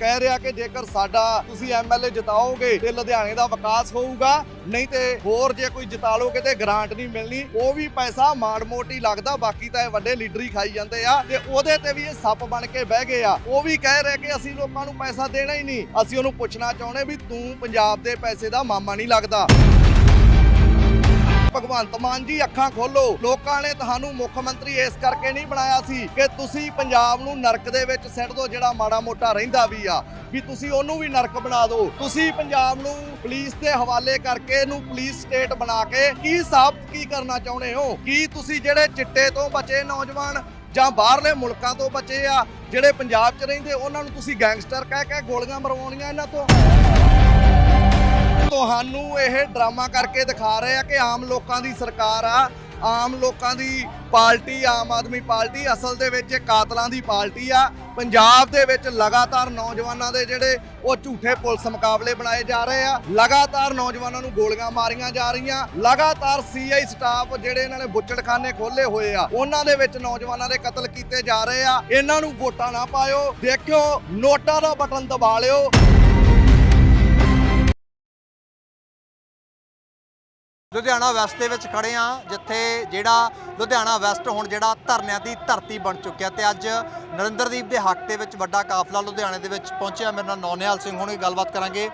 ਕਹਿ ਰਿਹਾ ਕਿ ਜੇਕਰ ਸਾਡਾ ਤੁਸੀਂ ਐਮਐਲਏ ਜਿਤਾਓਗੇ ਤੇ ਲੁਧਿਆਣੇ ਦਾ ਵਿਕਾਸ ਹੋਊਗਾ, ਨਹੀਂ ਤੇ ਹੋਰ ਜੇ ਕੋਈ ਜਿਤਾ ਲੋਗੇ ਤੇ ਗ੍ਰਾਂਟ ਨਹੀਂ ਮਿਲਣੀ, ਉਹ ਵੀ ਪੈਸਾ ਮਾੜ ਮੋਟੀ ਲੱਗਦਾ, ਬਾਕੀ ਤਾਂ ਇਹ ਵੱਡੇ ਲੀਡਰ ਹੀ ਖਾਈ ਜਾਂਦੇ ਆ ਤੇ ਉਹਦੇ ਤੇ ਵੀ ਇਹ ਸੱਪ ਬਣ ਕੇ ਬਹਿ ਗਏ ਆ। ਉਹ ਵੀ ਕਹਿ ਰਹੇ ਕਿ ਅਸੀਂ ਲੋਕਾਂ ਨੂੰ ਪੈਸਾ ਦੇਣਾ ਹੀ ਨਹੀਂ, ਅਸੀਂ ਉਹਨੂੰ ਪੁੱਛਣਾ ਚਾਹੁੰਦੇ ਵੀ ਤੂੰ ਪੰਜਾਬ ਦੇ ਪੈਸੇ ਦਾ ਮਾਮਾ ਨਹੀਂ ਲੱਗਦਾ। ਭਗਵੰਤ ਮਾਨ ਜੀ ਅੱਖਾਂ ਖੋਲੋ। ਲੋਕਾਂ ਨੇ ਤੁਹਾਨੂੰ ਮੁੱਖ ਮੰਤਰੀ ਇਸ ਕਰਕੇ ਨਹੀਂ ਬਣਾਇਆ ਸੀ ਕਿ ਤੁਸੀਂ ਪੰਜਾਬ ਨੂੰ ਨਰਕ ਦੇ ਵਿੱਚ ਸਿੱਟ ਦਿਓ, ਜਿਹੜਾ ਮਾੜਾ ਮੋਟਾ ਰਹਿੰਦਾ ਵੀ ਆ। ਵੀ ਤੁਸੀਂ ਉਹਨੂੰ ਵੀ ਨਰਕ ਬਣਾ ਦਿਓ। ਤੁਸੀਂ ਪੰਜਾਬ ਨੂੰ ਪੁਲਿਸ ਦੇ ਹਵਾਲੇ ਕਰਕੇ ਇਹਨੂੰ ਪੁਲਿਸ ਸਟੇਟ ਬਣਾ ਕੇ ਕੀ ਸਾਬਤ ਕੀ ਕਰਨਾ ਚਾਹੁੰਦੇ ਹੋ? ਕੀ ਤੁਸੀਂ ਜਿਹੜੇ ਚਿੱਟੇ ਤੋਂ ਬਚੇ ਨੌਜਵਾਨ ਜਾਂ ਬਾਹਰਲੇ ਮੁਲਕਾਂ ਤੋਂ ਬਚੇ ਆ, ਜਿਹੜੇ ਪੰਜਾਬ 'ਚ ਰਹਿੰਦੇ, ਉਹਨਾਂ ਨੂੰ ਤੁਸੀਂ ਗੈਂਗਸਟਰ ਕਹਿ ਕੇ ਗੋਲੀਆਂ ਮਰਵਾਉਣੀਆਂ ਇਹਨਾਂ ਤੋਂ? ਤੁਹਾਨੂੰ ਇਹ ਡਰਾਮਾ ਕਰਕੇ ਦਿਖਾ ਰਹੇ ਆ ਕਿ ਆਮ ਲੋਕਾਂ ਦੀ ਸਰਕਾਰ ਆ, ਆਮ ਲੋਕਾਂ ਦੀ ਪਾਰਟੀ, ਆਮ ਆਦਮੀ ਪਾਰਟੀ ਅਸਲ ਦੇ ਵਿੱਚ ਇਹ ਕਾਤਲਾਂ ਦੀ ਪਾਰਟੀ ਆ। ਪੰਜਾਬ ਦੇ ਵਿੱਚ ਲਗਾਤਾਰ ਨੌਜਵਾਨਾਂ ਦੇ ਜਿਹੜੇ ਉਹ ਝੂਠੇ ਪੁਲਿਸ ਮੁਕਾਬਲੇ ਬਣਾਏ ਜਾ ਰਹੇ ਆ। ਲਗਾਤਾਰ ਨੌਜਵਾਨਾਂ ਨੂੰ ਗੋਲੀਆਂ ਮਾਰੀਆਂ ਜਾ ਰਹੀਆਂ। ਲਗਾਤਾਰ ਸੀਆਈ ਸਟਾਫ ਜਿਹੜੇ ਇਹਨਾਂ ਨੇ ਬੁੱਚੜਖਾਨੇ ਖੋਲੇ ਹੋਏ ਆ, ਉਹਨਾਂ ਦੇ ਵਿੱਚ ਨੌਜਵਾਨਾਂ ਦੇ ਕਤਲ ਕੀਤੇ ਜਾ ਰਹੇ ਆ। ਇਹਨਾਂ ਨੂੰ ਵੋਟਾਂ ਨਾ ਪਾਇਓ। ਦੇਖਿਓ, ਨੋਟਾਂ ਦਾ ਬਟਨ ਦਬਾ ਲਿਓ। ਲੁਧਿਆਣਾ ਵੈਸਟ ਦੇ ਵਿੱਚ ਖੜੇ ਆ ਜਿੱਥੇ ਜਿਹੜਾ ਲੁਧਿਆਣਾ ਵੈਸਟ ਹੁਣ ਜਿਹੜਾ ਧਰਨਿਆਂ ਦੀ ਧਰਤੀ ਬਣ ਚੁੱਕਿਆ ਤੇ ਅੱਜ ਨਰਿੰਦਰਦੀਪ ਦੇ ਹੱਕ ਦੇ ਵਿੱਚ ਵੱਡਾ ਕਾਫਲਾ ਲੁਧਿਆਣੇ ਦੇ ਵਿੱਚ ਪਹੁੰਚਿਆ। ਮੇਰੇ ਨਾਲ ਨੌਨਿਆਲ ਸਿੰਘ ਹੁਣੇ ਗੱਲਬਾਤ ਕਰਾਂਗੇ।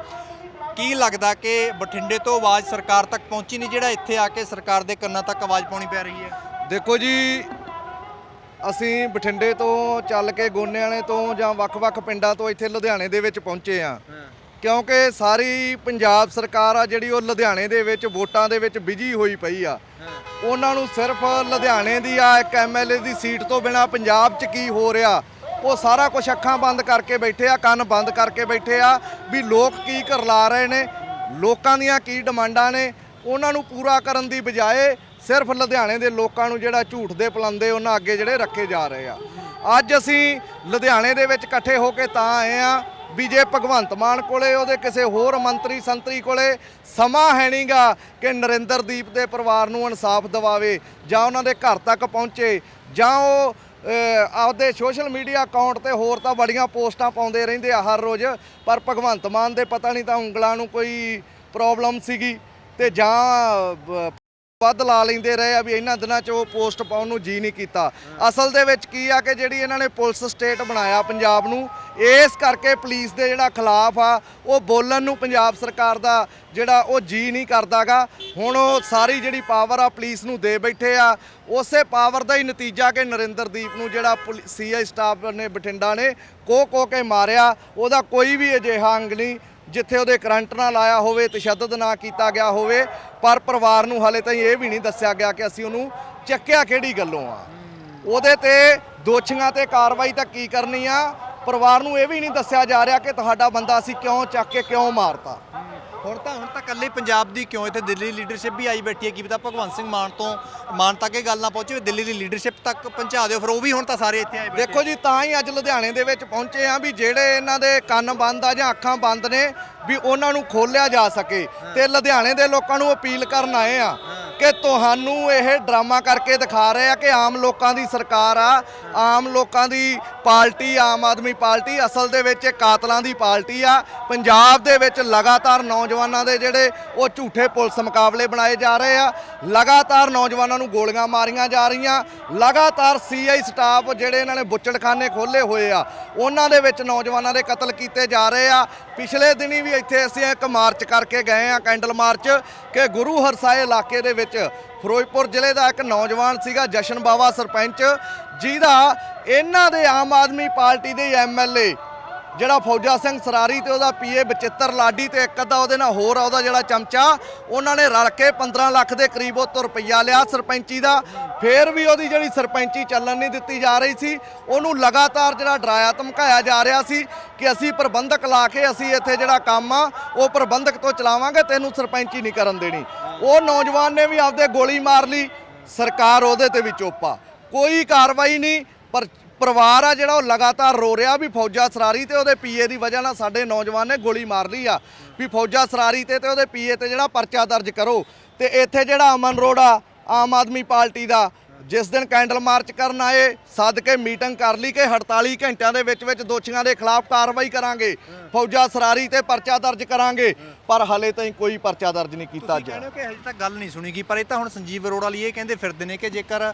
ਕੀ ਲੱਗਦਾ ਕਿ ਬਠਿੰਡੇ ਤੋਂ ਆਵਾਜ਼ ਸਰਕਾਰ ਤੱਕ ਪਹੁੰਚੀ ਨਹੀਂ ਜਿਹੜਾ ਇੱਥੇ ਆ ਕੇ ਸਰਕਾਰ ਦੇ ਕੰਨਾਂ ਤੱਕ ਆਵਾਜ਼ ਪਾਉਣੀ ਪੈ ਰਹੀ ਹੈ? ਦੇਖੋ ਜੀ ਅਸੀਂ ਬਠਿੰਡੇ ਤੋਂ ਚੱਲ ਕੇ ਗੋਨਿਆਣੇ ਤੋਂ ਜਾਂ ਵੱਖ-ਵੱਖ ਪਿੰਡਾਂ ਤੋਂ ਇੱਥੇ ਲੁਧਿਆਣੇ ਦੇ ਵਿੱਚ ਪਹੁੰਚੇ ਆ ਕਿਉਂਕਿ ਸਾਰੀ ਪੰਜਾਬ ਸਰਕਾਰ ਆ ਜਿਹੜੀ ਉਹ ਲੁਧਿਆਣੇ ਦੇ ਵਿੱਚ ਵੋਟਾਂ ਦੇ ਵਿੱਚ ਬਿਜ਼ੀ ਹੋਈ ਪਈ ਆ। ਉਹਨਾਂ ਨੂੰ ਸਿਰਫ ਲੁਧਿਆਣੇ ਦੀ ਆ ਇੱਕ ਐਮਐਲਏ ਦੀ ਸੀਟ ਤੋਂ ਬਿਨਾ ਪੰਜਾਬ 'ਚ ਕੀ ਹੋ ਰਿਹਾ? ਉਹ ਸਾਰਾ ਕੁਝ ਅੱਖਾਂ ਬੰਦ ਕਰਕੇ ਬੈਠੇ ਆ, ਕੰਨ ਬੰਦ ਕਰਕੇ ਬੈਠੇ ਆ ਵੀ ਲੋਕ ਕੀ ਕਰਲਾ ਰਹੇ ਨੇ? ਲੋਕਾਂ ਦੀਆਂ ਕੀ ਡਿਮਾਂਡਾਂ ਨੇ? ਉਹਨਾਂ ਨੂੰ ਪੂਰਾ ਕਰਨ ਦੀ ਬਜਾਏ ਸਿਰਫ ਲੁਧਿਆਣੇ ਦੇ ਲੋਕਾਂ ਨੂੰ ਜਿਹੜਾ ਝੂਠ ਦੇ ਪਲੰਦੇ ਉਹਨਾਂ ਅੱਗੇ ਜਿਹੜੇ ਰੱਖੇ ਜਾ ਰਹੇ ਆ। ਅੱਜ ਅਸੀਂ ਲੁਧਿਆਣੇ ਦੇ ਵਿੱਚ ਇਕੱਠੇ ਹੋ ਕੇ ਤਾਂ ਆਏ ਆ ਵੀ ਜੇ ਭਗਵੰਤ ਮਾਨ ਕੋਲੇ, ਉਹਦੇ ਕਿਸੇ ਹੋਰ ਮੰਤਰੀ ਸੰਤਰੀ ਕੋਲੇ ਸਮਾਂ ਹੈ ਨਹੀਂਗਾ ਕਿ ਨਰਿੰਦਰਦੀਪ ਦੇ ਪਰਿਵਾਰ ਨੂੰ ਇਨਸਾਫ ਦਿਵਾਵੇ, ਜਾਂ ਉਹਨਾਂ ਦੇ ਘਰ ਤੱਕ ਪਹੁੰਚੇ, ਜਾਂ ਉਹ ਆਪਦੇ ਸੋਸ਼ਲ ਮੀਡੀਆ ਅਕਾਊਂਟ ਤੇ ਹੋਰ ਤਾਂ ਬੜੀਆਂ ਪੋਸਟਾਂ ਪਾਉਂਦੇ ਰਹਿੰਦੇ ਆ ਹਰ ਰੋਜ਼, ਪਰ ਭਗਵੰਤ ਮਾਨ ਦੇ ਪਤਾ ਨਹੀਂ ਤਾਂ ਉਂਗਲਾਂ ਨੂੰ ਕੋਈ ਪ੍ਰੋਬਲਮ ਸੀਗੀ ਤੇ ਜਾਂ ਵੱਧ ਲਾ ਲੈਂਦੇ ਰਹੇ ਆ ਵੀ ਇਹਨਾਂ ਦਿਨਾਂ 'ਚ ਉਹ ਪੋਸਟ ਪਾਉਣ ਨੂੰ ਜੀ ਨਹੀਂ ਕੀਤਾ। ਅਸਲ ਦੇ ਵਿੱਚ ਕੀ ਆ ਕਿ ਜਿਹੜੀ ਇਹਨਾਂ ਨੇ ਪੁਲਿਸ ਸਟੇਟ ਬਣਾਇਆ ਪੰਜਾਬ ਨੂੰ ਇਸ ਕਰਕੇ ਪੁਲਿਸ ਦੇ ਜਿਹੜਾ ਖਿਲਾਫ ਆ, ਉਹ ਬੋਲਣ ਨੂੰ ਪੰਜਾਬ ਸਰਕਾਰ ਦਾ ਜਿਹੜਾ ਉਹ ਜੀ ਨਹੀਂ ਕਰਦਾਗਾ। ਹੁਣ ਉਹ ਸਾਰੀ ਜਿਹੜੀ ਪਾਵਰ ਆ, ਪੁਲਿਸ ਨੂੰ ਦੇ ਬੈਠੇ ਆ। ਉਸੇ ਪਾਵਰ ਦਾ ਹੀ ਨਤੀਜਾ ਕਿ ਨਰਿੰਦਰਦੀਪ ਨੂੰ ਜਿਹੜਾ ਸੀਆਈ ਸਟਾਫ ਨੇ, ਬਠਿੰਡਾ ਨੇ ਕੋ ਕੋ ਕੇ ਮਾਰਿਆ। ਉਹਦਾ ਕੋਈ ਵੀ ਅਜਿਹਾ ਅੰਗ ਨਹੀਂ, ਜਿੱਥੇ ਉਹਦੇ ਕਰੰਟ ਨਾ ਲਾਇਆ ਹੋਵੇ, ਤਸ਼ੱਦਦ ਨਾ ਕੀਤਾ ਗਿਆ ਹੋਵੇ। ਪਰ ਪਰਿਵਾਰ ਨੂੰ ਹਾਲੇ ਤਾਈਂ ਇਹ ਵੀ ਨਹੀਂ ਦੱਸਿਆ ਗਿਆ ਕਿ ਅਸੀਂ ਉਹਨੂੰ ਚੱਕਿਆ ਕਿਹੜੀ ਗੱਲੋਂ ਆ। ਉਹਦੇ ਤੇ ਦੋਸ਼ੀਆਂ ਤੇ ਕਾਰਵਾਈ ਤਾਂ ਕੀ ਕਰਨੀ ਆ? ਪਰਿਵਾਰ ਨੂੰ ਇਹ ਵੀ ਨਹੀਂ ਦੱਸਿਆ ਜਾ ਰਿਹਾ ਕਿ ਤੁਹਾਡਾ ਬੰਦਾ ਅਸੀਂ ਕਿਉਂ ਚੱਕ ਕੇ ਕਿਉਂ ਮਾਰਤਾ। ਹੁਣ ਤਾਂ ਹੁਣ ਤਾਂ ਇਕੱਲੇ ਪੰਜਾਬ ਦੀ ਕਿਉਂ? ਇੱਥੇ ਦਿੱਲੀ ਲੀਡਰਸ਼ਿਪ ਵੀ ਆਈ ਬੈਠੀ ਹੈ। ਕੀ ਪਤਾ ਭਗਵੰਤ ਸਿੰਘ ਮਾਨ ਤੋਂ ਮਾਨ ਤੱਕ ਇਹ ਗੱਲ ਨਾ ਪਹੁੰਚੇ ਦਿੱਲੀ ਦੀ ਲੀਡਰਸ਼ਿਪ ਤੱਕ ਪਹੁੰਚਾ ਦਿਓ। ਫਿਰ ਉਹ ਵੀ ਹੁਣ ਤਾਂ ਸਾਰੇ ਇੱਥੇ ਆਏ ਬੈਠੇ ਦੇਖੋ ਜੀ ਤਾਂ ਹੀ ਅੱਜ ਲੁਧਿਆਣੇ ਦੇ ਵਿੱਚ ਪਹੁੰਚੇ ਆ ਵੀ ਜਿਹੜੇ ਇਹਨਾਂ ਦੇ ਕੰਨ ਬੰਦ ਆ ਜਾਂ ਅੱਖਾਂ ਬੰਦ ਨੇ ਵੀ ਉਹਨਾਂ ਨੂੰ ਖੋਲਿਆ ਜਾ ਸਕੇ। ਤੇ ਲੁਧਿਆਣੇ ਦੇ ਲੋਕਾਂ ਨੂੰ ਅਪੀਲ ਕਰਨ ਆਏ ਆ ਕਿ ਤੁਹਾਨੂੰ ਇਹ ਡਰਾਮਾ ਕਰਕੇ ਦਿਖਾ ਰਹੇ ਆ ਕਿ ਆਮ ਲੋਕਾਂ ਦੀ ਸਰਕਾਰ ਆ, ਆਮ ਲੋਕਾਂ ਦੀ ਪਾਰਟੀ, ਆਮ ਆਦਮੀ ਪਾਰਟੀ ਅਸਲ ਦੇ ਵਿੱਚ ਇਹ ਕਾਤਲਾਂ ਦੀ ਪਾਰਟੀ ਆ। ਪੰਜਾਬ ਦੇ ਵਿੱਚ ਲਗਾਤਾਰ ਨੌਜਵਾਨਾਂ ਦੇ ਜਿਹੜੇ ਉਹ ਝੂਠੇ ਪੁਲਿਸ ਮੁਕਾਬਲੇ ਬਣਾਏ ਜਾ ਰਹੇ ਆ। ਲਗਾਤਾਰ ਨੌਜਵਾਨਾਂ ਨੂੰ ਗੋਲੀਆਂ ਮਾਰੀਆਂ ਜਾ ਰਹੀਆਂ। ਲਗਾਤਾਰ ਸੀਆਈ ਸਟਾਫ ਜਿਹੜੇ ਇਹਨਾਂ ਨੇ ਬੁੱਚੜਖਾਨੇ ਖੋਲੇ ਹੋਏ ਆ, ਉਹਨਾਂ ਦੇ ਵਿੱਚ ਨੌਜਵਾਨਾਂ ਦੇ ਕਤਲ ਕੀਤੇ ਜਾ ਰਹੇ ਆ। ਪਿਛਲੇ ਦਿਨੀ ਵੀ ਇੱਥੇ ਅਸੀਂ ਇੱਕ ਮਾਰਚ ਕਰਕੇ ਗਏ ਆ, ਕੈਂਡਲ ਮਾਰਚ, ਕਿ ਗੁਰੂ ਹਰਸਾਏ ਇਲਾਕੇ ਦੇ ਵਿੱਚ ਫਿਰੋਜ਼ਪੁਰ ਜ਼ਿਲ੍ਹੇ ਦਾ ਇੱਕ ਨੌਜਵਾਨ ਸੀਗਾ, ਜਸ਼ਨ ਬਾਵਾ ਸਰਪੰਚ, ਜਿਹਦਾ ਇਹਨਾਂ ਦੇ ਆਮ ਆਦਮੀ ਪਾਰਟੀ ਦੇ ਐਮਐਲਏ ਜਿਹੜਾ ਫੌਜਾ ਸਿੰਘ ਸਰਾਰੀ ਤੇ ਉਹਦਾ ਪੀਏ ਬਚਿੱਤਰ ਲਾਡੀ ਤੇ ਇੱਕ ਅੱਧਾ ਉਹਦੇ ਨਾਲ ਹੋਰ ਆ, ਉਹਦਾ ਜਿਹੜਾ ਚਮਚਾ, ਉਹਨਾਂ ਨੇ ਰਲ ਕੇ 15 ਲੱਖ ਦੇ ਕਰੀਬ ਉਹ ਤੋਂ ਰੁਪਈਆ ਲਿਆ ਸਰਪੰਚੀ ਦਾ। ਫੇਰ ਵੀ ਉਹਦੀ ਜਿਹੜੀ ਸਰਪੰਚੀ ਚੱਲਣ ਨਹੀਂ ਦਿੱਤੀ ਜਾ ਰਹੀ ਸੀ, ਉਹਨੂੰ ਲਗਾਤਾਰ ਜਿਹੜਾ ਡਰਾਇਆ, ਧਮਕਾਇਆ ਜਾ ਰਿਹਾ ਸੀ ਕਿ ਅਸੀਂ ਪ੍ਰਬੰਧਕ ਲਾ ਕੇ ਅਸੀਂ ਇੱਥੇ ਜਿਹੜਾ ਕੰਮ ਆ, ਉਹ ਪ੍ਰਬੰਧਕ ਤੋਂ ਚਲਾਵਾਂਗੇ, ਤੈਨੂੰ ਸਰਪੰਚੀ ਨਹੀਂ ਕਰਨ ਦੇਣੀ। ਉਹ ਨੌਜਵਾਨ ਨੇ ਵੀ ਆਪਦੇ ਗੋਲੀ ਮਾਰ ਲਈ, ਸਰਕਾਰ ਉਹਦੇ ਤੇ ਵੀ ਚੋਪਾ ਕੋਈ ਕਾਰਵਾਈ ਨਹੀਂ, ਪਰ ਪਰਿਵਾਰ ਆ ਜਿਹੜਾ ਉਹ ਲਗਾਤਾਰ ਰੋ ਰਿਹਾ ਵੀ ਫੌਜਾ ਸਰਾਰੀ ਤੇ ਉਹਦੇ ਪੀਏ ਦੀ ਵਜ੍ਹਾ ਨਾਲ ਸਾਡੇ ਨੌਜਵਾਨ ਨੇ ਗੋਲੀ ਮਾਰ ਲਈ ਆ। ਵੀ ਫੌਜਾ ਸਰਾਰੀ ਤੇ ਤੇ ਉਹਦੇ ਪੀਏ ਤੇ ਜਿਹੜਾ ਪਰਚਾ ਦਰਜ ਕਰੋ। ਤੇ ਇੱਥੇ ਜਿਹੜਾ ਅਮਨ ਰੋਡ ਆ, ਆਮ ਆਦਮੀ ਪਾਰਟੀ ਦਾ, ਜਿਸ ਦਿਨ ਕੈਂਡਲ ਮਾਰਚ ਕਰਨ ਆਏ, ਸੱਦ ਕੇ ਮੀਟਿੰਗ ਕਰ ਲਈ ਕਿ 48 ਘੰਟਿਆਂ ਦੇ ਵਿੱਚ ਵਿੱਚ ਦੋਸ਼ੀਆਂ ਦੇ ਖਿਲਾਫ ਕਾਰਵਾਈ ਕਰਾਂਗੇ। ਫੌਜਾ ਸਰਾਰੀ ਤੇ ਪਰਚਾ ਦਰਜ ਕਰਾਂਗੇ। ਪਰ ਹਲੇ ਤਾਈਂ ਕੋਈ ਪਰਚਾ ਦਰਜ ਨਹੀਂ ਕੀਤਾ ਤੁਸੀਂ ਜਾ ਕਹਿੰਦੇ ਹੋ ਕਿ ਹਜੇ ਤੱਕ ਗੱਲ ਨਹੀਂ ਸੁਣੀ ਗਈ ਪਰ ਇਹ ਤਾਂ ਹੁਣ ਸੰਜੀਵ ਅਰੋੜਾ ਲਈ ਇਹ ਕਹਿੰਦੇ ਫਿਰਦੇ ਨੇ ਕਿ ਜੇਕਰ ਅ,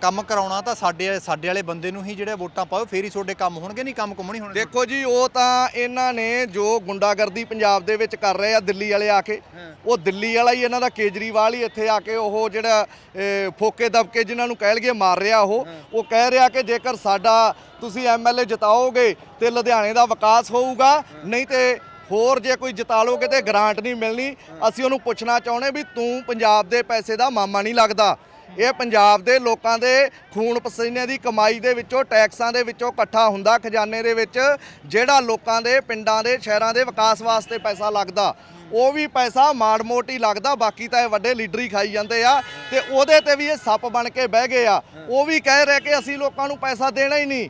ਕੰਮ ਕਰਾਉਣਾ ਤਾਂ ਸਾਡੇ ਸਾਡੇ ਵਾਲੇ ਬੰਦੇ ਨੂੰ ਹੀ ਜਿਹੜੇ ਵੋਟਾਂ ਪਾਓ ਫੇਰ ਹੀ ਤੁਹਾਡੇ ਕੰਮ ਹੋਣਗੇ ਨਹੀਂ ਕੰਮ ਕੁਮ ਨਹੀਂ ਹੋਣਗੇ ਦੇਖੋ ਜੀ ਉਹ ਤਾਂ ਇਹਨਾਂ ਨੇ ਜੋ ਗੁੰਡਾਗਰਦੀ ਪੰਜਾਬ ਦੇ ਵਿੱਚ ਕਰ ਰਹੇ ਆ ਦਿੱਲੀ ਵਾਲੇ ਆ ਕੇ ਉਹ ਦਿੱਲੀ ਵਾਲਾ ਹੀ ਇਹਨਾਂ ਦਾ ਕੇਜਰੀਵਾਲ ਹੀ ਇੱਥੇ ਆ ਕੇ ਉਹ ਜਿਹੜਾ ਅਹ, ਫੋਕੇ ਦਬਕੇ ਜਿਨ੍ਹਾਂ ਨੂੰ ਕਹਿ ਲਈਏ ਮਾਰ ਰਿਹਾ ਉਹ ਉਹ ਕਹਿ ਰਿਹਾ ਕਿ ਜੇਕਰ ਸਾਡਾ ਤੁਸੀਂ ਐਮਐਲਏ ਜਿਤਾਓਗੇ ਤੇ ਲੁਧਿਆਣੇ ਦਾ ਵਿਕਾਸ ਹੋਊਗਾ ਨਹੀਂ ਤੇ ਹੋਰ ਜੇ ਕੋਈ ਜਿਤਾ ਲੋਗੇ ਤੇ ਗ੍ਰਾਂਟ ਨਹੀਂ ਮਿਲਣੀ, ਅਸੀਂ ਉਹਨੂੰ ਪੁੱਛਣਾ ਚਾਹੁੰਦੇ ਵੀ ਤੂੰ ਪੰਜਾਬ ਦੇ ਪੈਸੇ ਦਾ ਮਾਮਾ ਨਹੀਂ ਲੱਗਦਾ। ਇਹ ਪੰਜਾਬ ਦੇ ਲੋਕਾਂ ਦੇ ਖੂਨ ਪਸੀਨੇ ਦੀ ਕਮਾਈ ਦੇ ਵਿੱਚੋਂ, ਟੈਕਸਾਂ ਦੇ ਵਿੱਚੋਂ ਇਕੱਠਾ ਹੁੰਦਾ ਖਜ਼ਾਨੇ ਦੇ ਵਿੱਚ, ਜਿਹੜਾ ਲੋਕਾਂ ਦੇ ਪਿੰਡਾਂ ਦੇ ਸ਼ਹਿਰਾਂ ਦੇ ਵਿਕਾਸ ਵਾਸਤੇ ਪੈਸਾ ਲੱਗਦਾ, ਉਹ ਵੀ ਪੈਸਾ ਮਾੜ ਮੋਟ ਹੀ ਲੱਗਦਾ, ਬਾਕੀ ਤਾਂ ਇਹ ਵੱਡੇ ਲੀਡਰ ਹੀ ਖਾਈ ਜਾਂਦੇ ਆ ਤੇ ਉਹਦੇ ਤੇ ਵੀ ਇਹ ਸੱਪ ਬਣ ਕੇ ਬਹਿ ਗਏ ਆ। ਉਹ ਵੀ ਕਹਿ ਰਹੇ ਕਿ ਅਸੀਂ ਲੋਕਾਂ ਨੂੰ ਪੈਸਾ ਦੇਣਾ ਹੀ ਨਹੀਂ।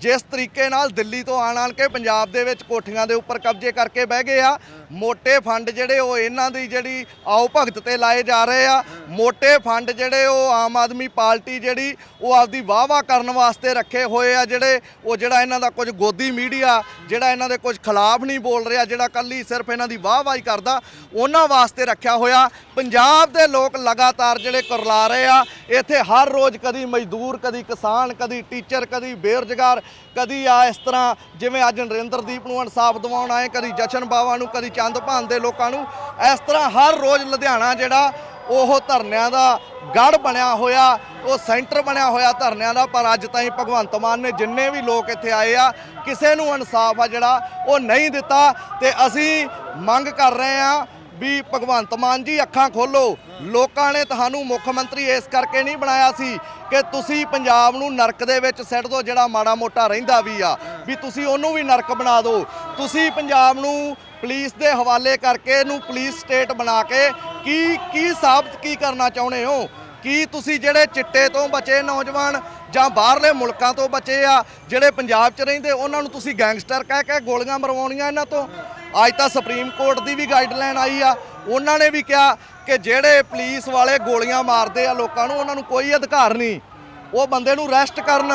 ਜਿਸ ਤਰੀਕੇ ਨਾਲ ਦਿੱਲੀ ਤੋਂ ਆਣ ਆਣ ਕੇ ਪੰਜਾਬ ਦੇ ਵਿੱਚ ਕੋਠੀਆਂ ਦੇ ਉੱਪਰ ਕਬਜ਼ੇ ਕਰਕੇ ਬਹਿ ਗਏ ਆ, ਮੋٹے ਫੰਡ ਜਿਹੜੇ ਉਹ ਇਹਨਾਂ ਦੀ ਜਿਹੜੀ ਆਓ ਭਗਤ ਤੇ ਲਾਏ ਜਾ ਰਹੇ ਆ ਮੋਟੇ ਫੰਡ ਜਿਹੜੇ ਉਹ ਆਮ ਆਦਮੀ ਪਾਰਟੀ ਜਿਹੜੀ ਉਹ ਆਪਦੀ ਵਾਹ-ਵਾਹ ਕਰਨ ਵਾਸਤੇ ਰੱਖੇ ਹੋਏ ਆ ਜਿਹੜੇ, ਉਹ ਜਿਹੜਾ ਇਹਨਾਂ ਦਾ ਕੁਝ ਗੋਦੀ ਮੀਡੀਆ, ਜਿਹੜਾ ਇਹਨਾਂ ਦੇ ਕੁਝ ਖਿਲਾਫ ਨਹੀਂ ਬੋਲ ਰਿਹਾ, ਜਿਹੜਾ ਕੱਲੀ ਸਿਰਫ ਇਹਨਾਂ ਦੀ ਵਾਹ ਵਾਹੀ ਕਰਦਾ, ਉਹਨਾਂ ਵਾਸਤੇ ਰੱਖਿਆ ਹੋਇਆ। ਪੰਜਾਬ ਦੇ ਲੋਕ ਲਗਾਤਾਰ ਜਿਹੜੇ ਕਰਲਾ ਰਹੇ ਆ, ਇੱਥੇ ਹਰ ਰੋਜ਼ ਕਦੀ ਮਜ਼ਦੂਰ, ਕਦੀ ਕਿਸਾਨ, ਕਦੀ ਟੀਚਰ, ਕਦੀ ਬੇਰੁਜ਼ਗਾਰ ਕਦੀ ਆ ਇਸ ਤਰ੍ਹਾਂ, ਜਿਵੇਂ ਅੱਜ ਨਰਿੰਦਰਦੀਪ ਨੂੰ ਇਨਸਾਫ ਦਿਵਾਉਣ ਆਏ, ਕਦੀ ਜਸ਼ਨ ਬਾਵਾ ਨੂੰ, ਕਦੀ ਚੰਦ ਭਾਨ ਦੇ ਲੋਕਾਂ ਨੂੰ, ਇਸ ਤਰ੍ਹਾਂ ਹਰ ਰੋਜ਼ ਲੁਧਿਆਣਾ ਜਿਹੜਾ ਉਹ ਧਰਨਿਆਂ ਦਾ ਗੜ ਬਣਿਆ ਹੋਇਆ, ਉਹ ਸੈਂਟਰ ਬਣਿਆ ਹੋਇਆ ਧਰਨਿਆਂ ਦਾ, ਪਰ ਅੱਜ ਤਾਈਂ ਭਗਵੰਤ ਮਾਨ ਨੇ ਜਿੰਨੇ ਵੀ ਲੋਕ ਇੱਥੇ ਆਏ ਆ, ਕਿਸੇ ਨੂੰ ਇਨਸਾਫ ਆ ਜਿਹੜਾ ਉਹ ਨਹੀਂ ਦਿੱਤਾ, ਤੇ ਅਸੀਂ ਮੰਗ ਕਰ ਰਹੇ ਆ ਵੀ ਭਗਵੰਤ ਮਾਨ ਜੀ ਅੱਖਾਂ ਖੋਲੋ। ਲੋਕਾਂ ਨੇ ਤੁਹਾਨੂੰ ਮੁੱਖ ਮੰਤਰੀ ਇਸ ਕਰਕੇ ਨਹੀਂ ਬਣਾਇਆ ਸੀ ਕਿ ਤੁਸੀਂ ਪੰਜਾਬ ਨੂੰ ਨਰਕ ਦੇ ਵਿੱਚ ਸਿੱਟ ਦਿਓ, ਜਿਹੜਾ ਮਾੜਾ ਮੋਟਾ ਰਹਿੰਦਾ ਵੀ ਆ। ਵੀ ਤੁਸੀਂ ਉਹਨੂੰ ਵੀ ਨਰਕ ਬਣਾ ਦਿਓ। ਤੁਸੀਂ ਪੰਜਾਬ ਨੂੰ ਪੁਲਿਸ ਦੇ ਹਵਾਲੇ ਕਰਕੇ ਇਹਨੂੰ ਪੁਲਿਸ ਸਟੇਟ ਬਣਾ ਕੇ ਕੀ ਕੀ ਸਾਬਤ ਕੀ ਕਰਨਾ ਚਾਹੁੰਦੇ ਹੋ? ਕੀ ਤੁਸੀਂ ਜਿਹੜੇ ਚਿੱਟੇ ਤੋਂ ਬਚੇ ਨੌਜਵਾਨ ਜਾਂ ਬਾਹਰਲੇ ਮੁਲਕਾਂ ਤੋਂ ਬਚੇ ਆ, ਜਿਹੜੇ ਪੰਜਾਬ 'ਚ ਰਹਿੰਦੇ, ਉਹਨਾਂ ਨੂੰ ਤੁਸੀਂ ਗੈਂਗਸਟਰ ਕਹਿ ਕੇ ਗੋਲੀਆਂ ਮਰਵਾਉਣੀਆਂ ਇਹਨਾਂ ਤੋਂ? ਅੱਜ ਤਾਂ ਸੁਪਰੀਮ ਕੋਰਟ ਦੀ ਵੀ ਗਾਈਡਲਾਈਨ ਆਈ ਆ। ਉਹਨਾਂ ਨੇ ਵੀ ਕਿਹਾ ਕਿ ਜਿਹੜੇ ਪੁਲਿਸ ਵਾਲੇ ਗੋਲੀਆਂ ਮਾਰਦੇ ਆ ਲੋਕਾਂ ਨੂੰ, ਉਹਨਾਂ ਨੂੰ ਕੋਈ ਅਧਿਕਾਰ ਨਹੀਂ। ਉਹ ਬੰਦੇ ਨੂੰ ਰੈਸਟ ਕਰਨ।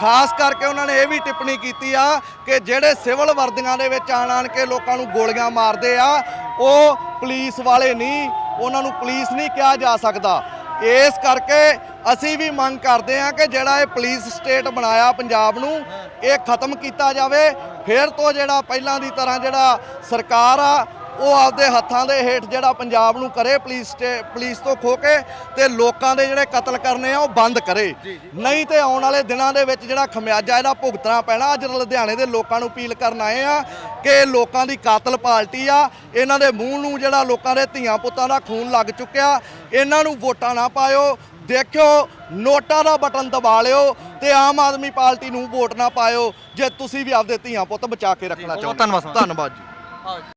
ਖਾਸ ਕਰਕੇ ਉਹਨਾਂ ਨੇ ਇਹ ਵੀ ਟਿੱਪਣੀ ਕੀਤੀ ਆ ਕਿ ਜਿਹੜੇ ਸਿਵਲ ਵਰਦੀਆਂ ਦੇ ਵਿੱਚ ਆਣ ਆਣ ਕੇ ਲੋਕਾਂ ਨੂੰ ਗੋਲੀਆਂ ਮਾਰਦੇ ਆ, ਉਹ ਪੁਲਿਸ ਵਾਲੇ ਨਹੀਂ, ਉਹਨਾਂ ਨੂੰ ਪੁਲਿਸ ਨਹੀਂ ਕਿਹਾ ਜਾ ਸਕਦਾ। ਇਸ ਕਰਕੇ ਅਸੀਂ ਵੀ ਮੰਗ ਕਰਦੇ ਹਾਂ ਕਿ ਜਿਹੜਾ ਇਹ ਪੁਲਿਸ ਸਟੇਟ ਬਣਾਇਆ ਪੰਜਾਬ ਨੂੰ, ਇਹ ਖਤਮ ਕੀਤਾ ਜਾਵੇ। ਫਿਰ ਤੋਂ ਜਿਹੜਾ ਪਹਿਲਾਂ ਦੀ ਤਰ੍ਹਾਂ ਜਿਹੜਾ ਸਰਕਾਰ ਆ ਉਹ ਆਪਦੇ ਹੱਥਾਂ ਦੇ ਹੇਠ ਜਿਹੜਾ ਪੰਜਾਬ ਨੂੰ ਕਰੇ ਪੁਲਿਸ ਪੁਲਿਸ ਤੋਂ ਖੋ ਕੇ ਤੇ ਲੋਕਾਂ ਦੇ ਜਿਹੜੇ ਕਤਲ ਕਰਨੇ ਆ ਉਹ ਬੰਦ ਕਰੇ। ਨਹੀਂ ਤੇ ਆਉਣ ਵਾਲੇ ਦਿਨਾਂ ਦੇ ਵਿੱਚ ਜਿਹੜਾ ਖਮਿਆਜਾ ਇਹਦਾ ਭੁਗਤਣਾ ਪੈਣਾ। ਅੱਜ ਲੁਧਿਆਣੇ ਦੇ ਲੋਕਾਂ ਨੂੰ ਅਪੀਲ ਕਰਨ ਆਏ ਆ ਕਿ ਲੋਕਾਂ ਦੀ ਕਾਤਲ ਪਾਰਟੀ ਆ। ਇਹਨਾਂ ਦੇ ਮੂੰਹ ਨੂੰ ਜਿਹੜਾ ਲੋਕਾਂ ਦੇ ਧੀਆਂ ਪੁੱਤਾਂ ਦਾ ਖੂਨ ਲੱਗ ਚੁੱਕਿਆ। ਇਹਨਾਂ ਨੂੰ ਵੋਟਾਂ ਨਾ ਪਾਇਓ। ਦੇਖਿਓ ਨੋਟਾਂ ਦਾ ਬਟਨ ਦਬਾ ਲਿਓ ਤੇ ਆਮ ਆਦਮੀ ਪਾਰਟੀ ਨੂੰ ਵੋਟ ਨਾ ਪਾਇਓ। ਜੇ ਤੁਸੀਂ ਵੀ ਆਪਦੇ ਧੀਆਂ ਪੁੱਤ ਬਚਾ ਕੇ ਰੱਖਣਾ ਚਾਹੁੰਦੇ ਧੰਨਵਾਦ। ਧੰਨਵਾਦ ਜੀ।